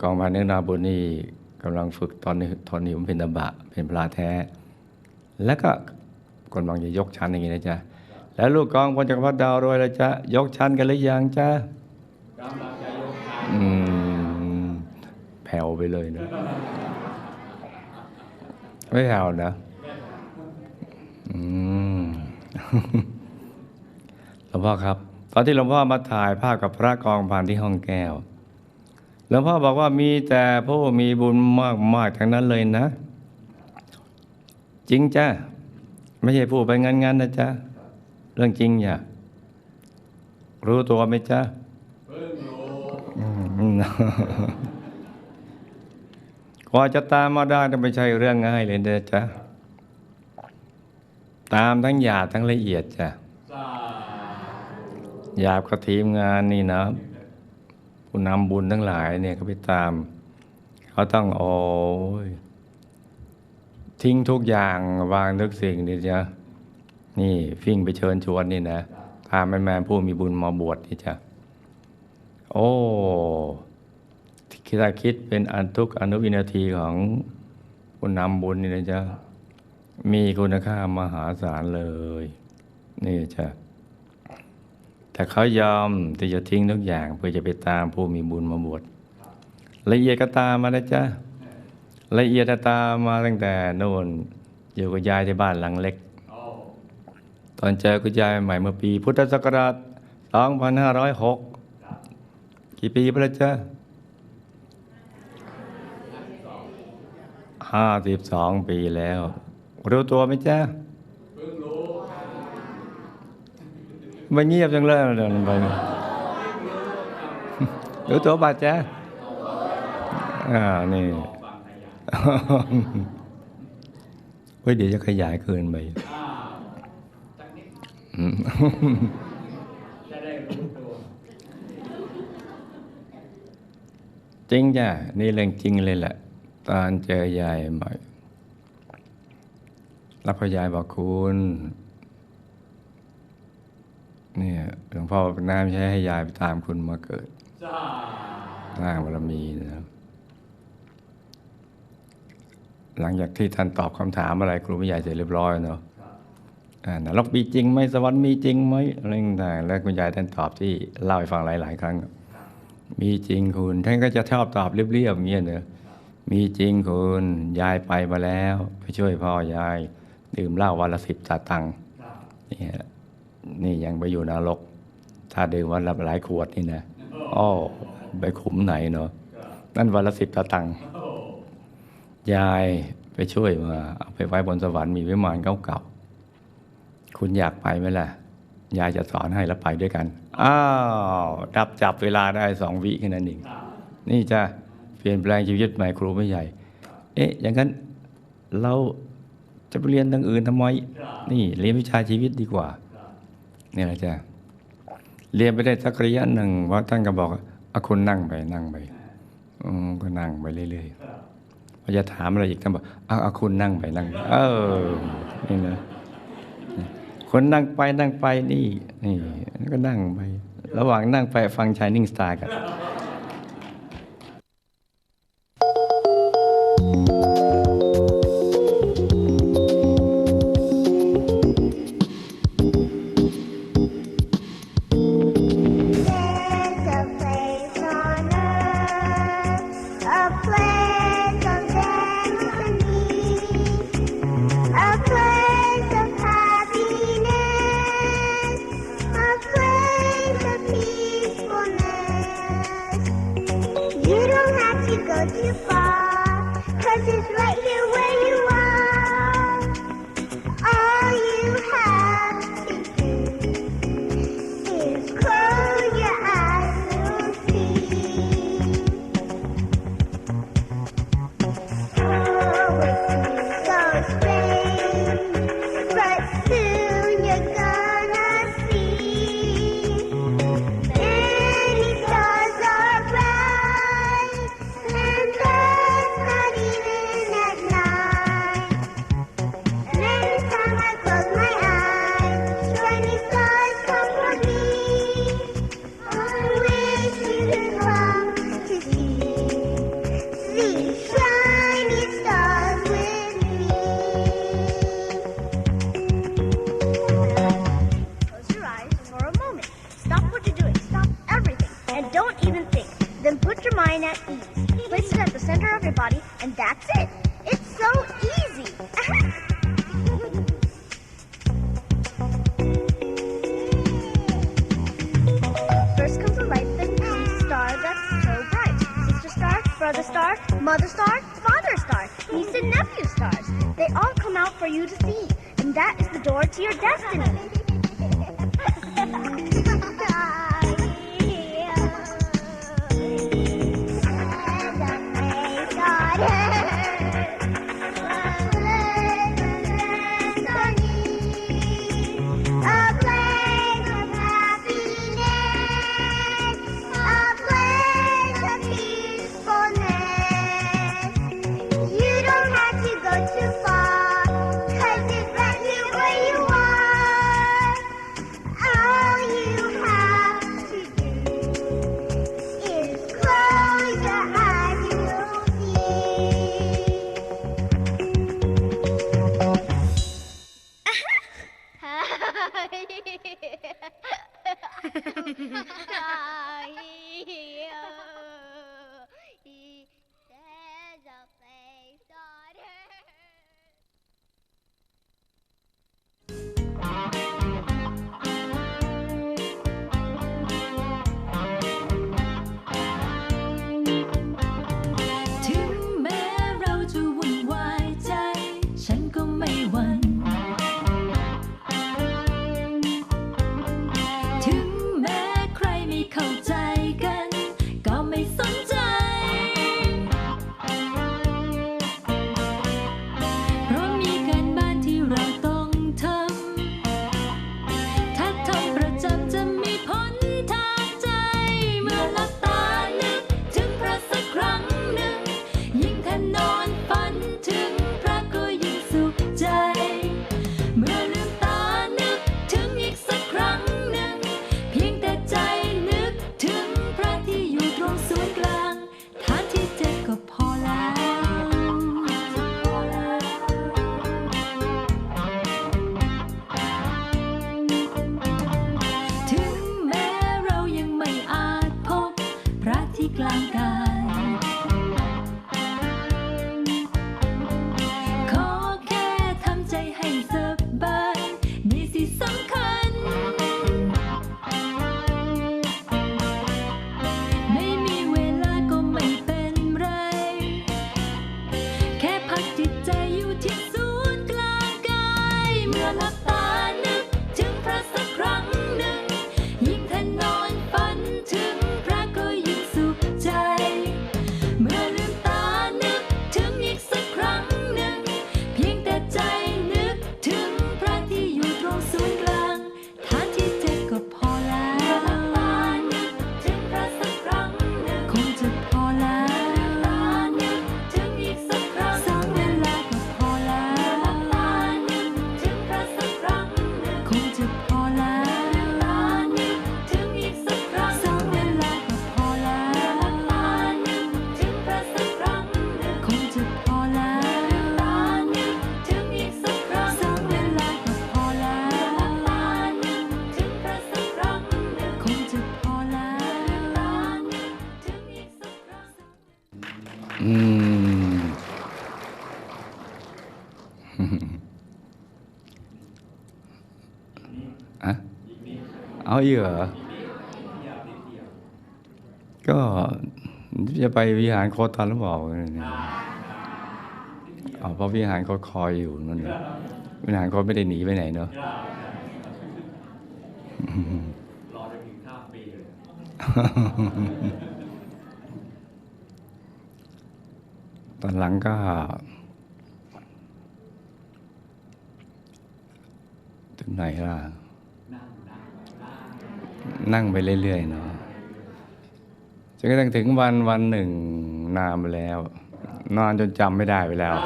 กองพันเนื้อนาบุญนี่กำลังฝึกตอนนี้ทอนหิวเป็นตบะเป็นพลาแท้ แล้วก็กำลังจะยกชั้นอย่างนี้นะจ๊ะแล้วลูกกองพลจักรพรรดิดาวโรยแล้วจ๊ะยกชั้นกันหรือยังจ๊ะอืมแผ่วไปเลยนะไม่แผ่วนะอืมหลวงพ่อครับ ตอนที่หลวงพ่อมาถ่ายภาพกับพระกองพันที่ห้องแก้ว หลวงพ่อบอกว่ามีแต่ผู้มีบุญมากๆทั้งนั้นเลยนะ จริงจ้ะไม่ใช่พูดไปงั้นๆนะจ๊ะเรื่องจริงอย่ารู้ตัวไหมจ๊ะเพิ่งรู้กว่าจะตามมาได้ไม่ใช่เรื่องง่ายเลยนะจ๊ะตามทั้งหยาบทั้งละเอียดจ้ะหยาบกับทีมงานนี่นะ ผู้นำบุญทั้งหลายเนี่ยเขาไปตาม เขาต้องโอ้ยทิ้งทุกอย่างวางทุกสิ่งนี่จ้ะนี่ฟิ่งไปเชิญชวนนี่นะพาแม่แม่ผู้มีบุญมาบวชนี่จ้ะโอ้คิดถ้าคิดเป็นอันทุกอนุวินาทีของผู้นำบุญนี่นะจ๊ะมีคุณค่ามหาศาลเลย นี่จ้ะ แต่เขายอมที่จะทิ้งทุกอย่างเพื่อจะไปตามผู้มีบุญมาบวชละเอียดก็ตามมานะจ๊ะละเอียดตามมาตั้งแต่โน่นอยู่กับยายที่บ้านหลังเล็ก ตอนเจอคุณยายใหม่เมื่อปีพุทธศักราช 2506 กี่ปีไปแล้วจ๊ะ52 ปีแล้ว รู้ตัวไหมจ๊ะ ไม่เงียบจังเลยเดินไปรู้ตัวบาดจ๊ะอ่านี่เฮ้ยเดี๋ยวจะขยายเกินไปอืมจริงจ้ะนี่เรื่องจริงเลยแหละ ตอนเจอยายใหม่รับพยายบอกคุณ เนี่ยหลวงพ่อน้ำใช้ให้ยายไปตามคุณมาเกิดสร้างบารมีนะครับ หลังจากที่ท่านตอบคำถามอะไรครูไม่ใหญ่เสร็จเรียบร้อยเนาะอ่านรกมีจริงไหมสวรรค์มีจริงไหมอะไรต่างๆแล้วคุณยายท่านตอบที่เล่าให้ฟังหลาย ๆ ครั้ง มีจริงคุณ ท่านก็จะชอบตอบเรียบๆอย่างเงี้ยเนอะมีจริงคุณยายไปมาแล้ว ไปช่วยพ่อยาย ดื่มเหล้าวันละสิบตาตังเนี่ย นี่ยังไปอยู่นรก ถ้าดื่มวันละหลายขวดนี่นะอ้อไปขุมไหนเนาะนั่นวันละสิบตาตังค์ยายไปช่วยมาเอาไปไว้บนสวรรค์มีวิมานเก่าๆคุณอยากไปไหมล่ะ ยายจะสอนให้แล้วไปด้วยกัน อ้าวดับจับเวลาได้สองวิแค่นั้นเองนี่จะเปลี่ยนแปลงชีวิตใหม่ครูไม่ใหญ่ เอ๊ะ อย่างนั้นเราจะไปเรียนทางอื่นทำไม นี่เรียนวิชาชีวิตดีกว่า นี่แหละจ้ะเรียนไปได้สักระยะหนึ่งว่าท่านก็บอกเอาคุณนั่งไปนั่งไปก็นั่งไปเรื่อยๆพอจะถามอะไรอีกท่านบอกเอาเอาคุณนั่งไปนั่งไปเออนี่นะคนนั่งไปนั่งไปนี่นี่ก็นั่งไประหว่างนั่งไปฟังชายนิ่งสตาร์กัน Bye. Mother star, father star, niece and nephew stars. They all come out for you to see, and that is the door to your destiny. งคงจะพอแล้วนึกถึงอีกสักครั้งสองเวลาก็พอแล้วนึกถึงพระสักครั้งหนึ่งคงจะพอแล้วนึกถึงอีกสักครั้งอืม อะเอาอีกเหรอ ก็จะไปวิหารโคตอนหรือเปล่าเนี่ย เอาเพราะวิหารเขาคอยอยู่นั่นน่ะวิหารเขาไม่ได้หนีไปไหนเนาะตอนหลังก็ถึงไหนล่ะ นั่งไปเรื่อยๆเนาะจนกระทั่งถึงวันวันหนึ่งนานไปแล้ว นอนจนจำไม่ได้ไปแล้ว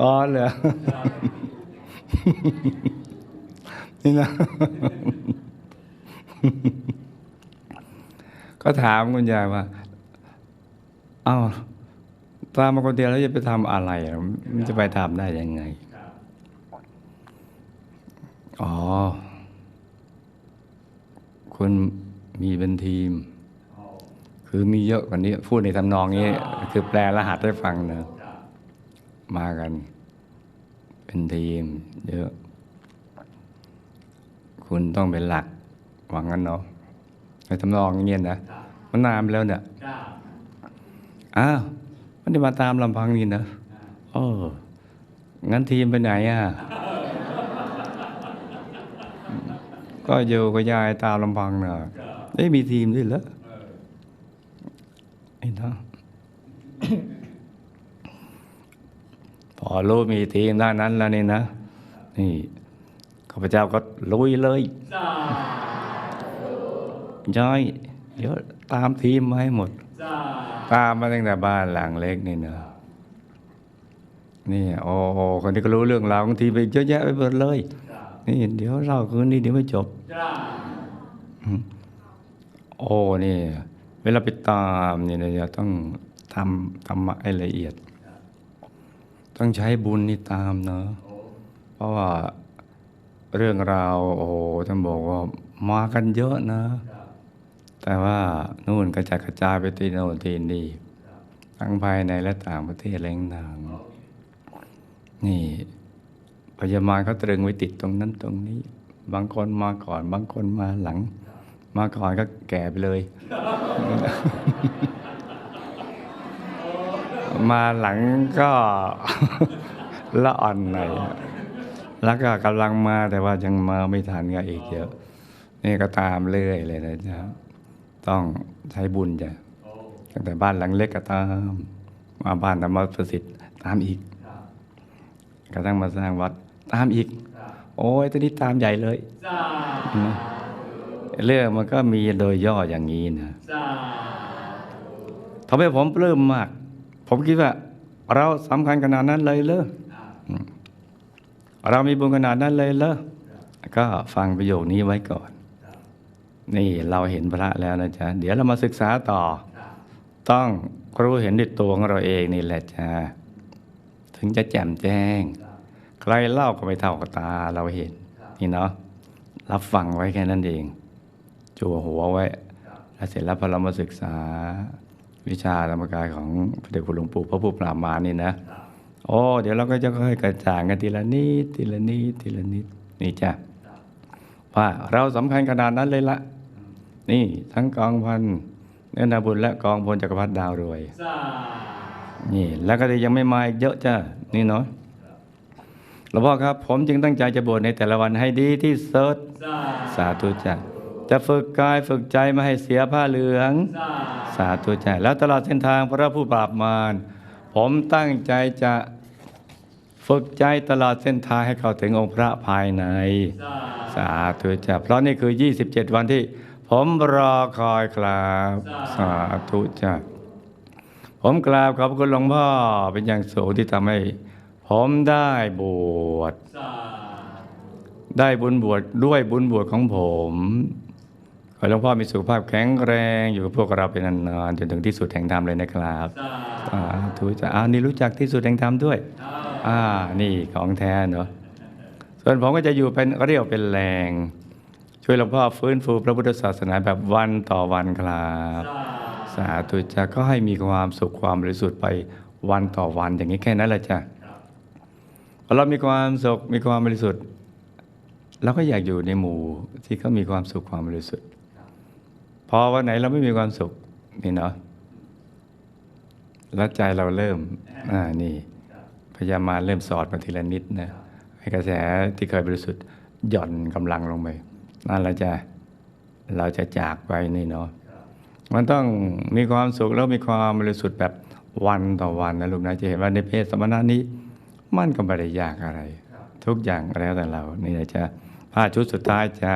อ๋อเหรอนี่นะ ก็ถามคุณยายว่า เอ้า ตามมาคนเดียวแล้วจะไปทำอะไรอะมันจะไปทำได้ยังไง อ๋อ คุณมีเป็นทีม คือมีเยอะกว่านี้ พูดในทำนองนี้ คือแปลรหัสให้ฟังเนอะมากัน เป็นทีม เยอะ คุณต้องเป็นหลัก หวังงั้นเนาะในทำนองเงี้ยนะมันนานไปแล้วเนี่ยอ้าวมันได้มาตามลำพังนี่นะโอ้งั้นทีมไปไหนอะก็อยู่กับยายตามลำพังเนะได้มีทีมด้วยเหรอ ไอ้เนาะพอรู้มีทีมด้านนั้นแล้วนี่นะ นี่ข้าพเจ้าก็ลุยเลยย้อยเดี๋ยวตามทีมมาให้หมด ตามมาตั้งแต่บ้านหลังเล็กนี่เนอะนี่โอ้โหคนที่ก็รู้เรื่องราวของทีมไปเยอะแยะไปหมดเลย นี่เดี๋ยวเล่าคืนนี้เดี๋ยวไม่จบอืมโอ้นี่เวลาไปตามเนี่ยจะต้องทำทำให้ละเอียด ต้องใช้บุญนี่ตามเนอะเพราะว่าเรื่องราวโอ้โหท่านบอกว่ามากันเยอะนะ แต่ว่านู่นกระจายกระจายไปที่โน่นที่นี่ทั้งภายในและต่างประเทศอะไรต่างนี่พยาบาเขาตรึงไว้ติดตรงนั้นตรงนี้ บางคนมาก่อน บางคนมาหลัง มาก่อนก็แก่ไปเลย มาหลังก็ละอ่อนหน่อยแล้วก็กำลังมาแต่ว่ายังมาไม่ทันก็อีกเยอะ นี่ก็ตามเรื่อยเลยนะจ๊ะต้องใช้บุญจ้ะตั้งแต่บ้านหลังเล็กก็ตาม มาบ้านธรรมประสิทธิ์ตามอีกกระทั่งมาสร้างวัดตามอีก โอ้ยตอนนี้ตามใหญ่เลย เรื่องมันก็มีโดยย่ออย่างนี้นะทำให้ผมปลื้มมาก ผมคิดว่า เราสำคัญขนาดนั้นเลยเลยเรามีบุญขนาดนั้นเลยเลยก็ฟังประโยคนี้ไว้ก่อน นี่เราเห็นพระแล้วนะจ๊ะ เดี๋ยวเรามาศึกษาต่อ ต้องรู้เห็นด้วยตัวของเราเองนี่แหละจ้ะถึงจะแจ่มแจ้ง ใครเล่าก็ไม่เท่ากับตาเราเห็น นี่เนาะรับฟังไว้แค่นั้นเอง จั่วหัวไว้แล้วเสร็จแล้วพอเรามาศึกษาวิชาธรรมกายของพระเดชคุณหลวงปู่พระผู้ปรามารนี่นะโอ้เดี๋ยวเราก็จะค่อยกระจ่างกันทีละนิดทีละนิดทีละนิดนี่จ้ะว่าเราสำคัญขนาดนั้นเลยละ นี่ทั้งกองพันเนื้อนาบุญและกองพลจักรพรรดิดาวรวยนี่ แล้วก็ยังไม่มาอีกเยอะจ้ะนี่เนาะหลวงพ่อครับ ผมจึงตั้งใจจะบวชในแต่ละวันให้ดีที่สุดสาธุจ้ะ จะฝึกกายฝึกใจไม่ให้เสียผ้าเหลือง สาธุจ้ะแล้วตลอดเส้นทางพระผู้ปราบมารผมตั้งใจจะฝึกใจตลอดเส้นทางให้เข้าถึงองค์พระภายใน สาธุจ้ะเพราะนี่คือ 27 วันที่ ผมรอคอยครับ สาธุจ้ะผมกราบขอบคุณหลวงพ่อเป็นอย่างสูงที่ทำให้ ผมได้บวชได้บุญบวชด้วยบุญบวชของผม ขอให้หลวงพ่อมีสุขภาพแข็งแรงอยู่กับพวกเราเป็นนานๆจนถึงที่สุดแห่งธรรมเลยนะครับสาธุจ้ะอ่านี่รู้จักที่สุดแห่งธรรมด้วยอ่านี่ของแท้เนาะส่วนผมก็จะอยู่เป็นเรียวเป็นแรงช่วยหลวงพ่อฟื้นฟูพระพุทธศาสนาแบบวันต่อวันครับ สาธุจ้ะก็ให้มีความสุขความบริสุทธิ์ไปวันต่อวันอย่างนี้แค่นั้นแหละจ้ะพอเรามีความสุขมีความบริสุทธิ์เราก็อยากอยู่ในหมู่ที่เขามีความสุขความบริสุทธิ์ พอวันไหนเราไม่มีความสุขนี่เนาะแล้วใจเราเริ่มอ่านี่พยายามมาเริ่มสอดมาทีละนิดนะให้กระแสที่เคยบริสุทธิ์หย่อนกำลังลงไปนั่นเราจะเราจะจากไปนี่เนาะมันต้องมีความสุขแล้วมีความบริสุทธิ์แบบวันต่อวันนะลูกนะจะเห็นว่าในเพศสมณะนี้ มันก็ไม่ได้ยากอะไร ทุกอย่างแล้วแต่เรา นี่นะจะผ้าชุดสุดท้ายจะ